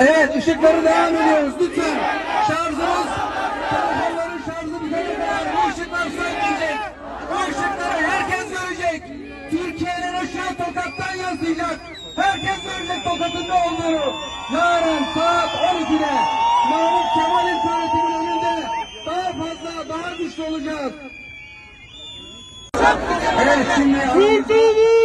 söndürmüyoruz. Lütfen şarjımız, telefonların şarjı bitene kadar bu ışıklar sönmeyecek. Bu ışıkları herkes görecek. Türkiye'nin ışığı tokattan yansıyacak. Herkes görecek tokatın ne olduğunu. Yarın saat 12'de Mahmut Kemal İlköğretim'in önünde daha fazla, daha güçlü olacağız. Evet şimdi Kurtuluşun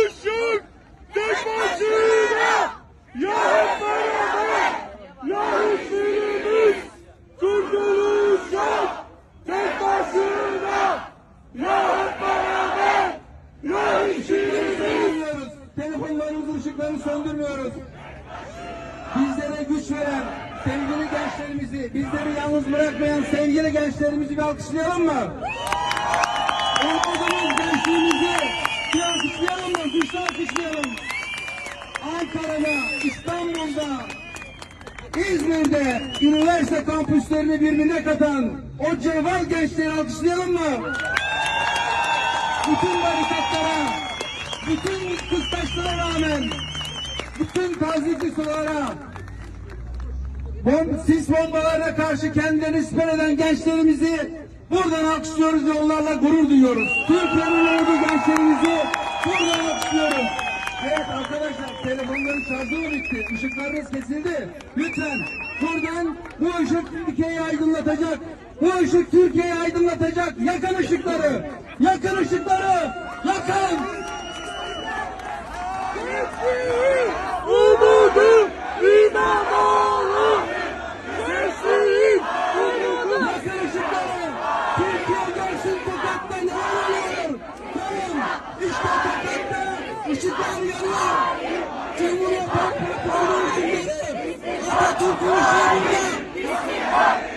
Işıklarını söndürmüyoruz. Bizlere güç veren sevgili gençlerimizi, bizleri yalnız bırakmayan sevgili gençlerimizi bir alkışlayalım mı? Umudumuz gençliğimizi bir alkışlayalım mı? Güçlü alkışlayalım. Ankara'da, İstanbul'da, İzmir'de üniversite kampüslerini birbirine katan o cevval gençleri alkışlayalım mı? bütün barikatlara, bütün kıskaçlara rağmen, bütün tazyikli sulara, bom, sis bombalarına karşı kendilerini siper eden gençlerimizi buradan alkışlıyoruz ve onlarla gurur duyuyoruz. Türkiye'nin olduğu gençlerimizi buradan alkışlıyoruz. Evet arkadaşlar telefonların şarjı mı bitti? Işıklarınız kesildi. Lütfen buradan bu ışık Türkiye'yi aydınlatacak. Bu ışık Türkiye'yi aydınlatacak. Yakın ışıkları. Yakın ışıkları. Yakın. İşte tokatta ışıklar yanıyor. Cumhuriyet Halk Partisi'nin ışıkları. Atatürk'ün ışığı burada.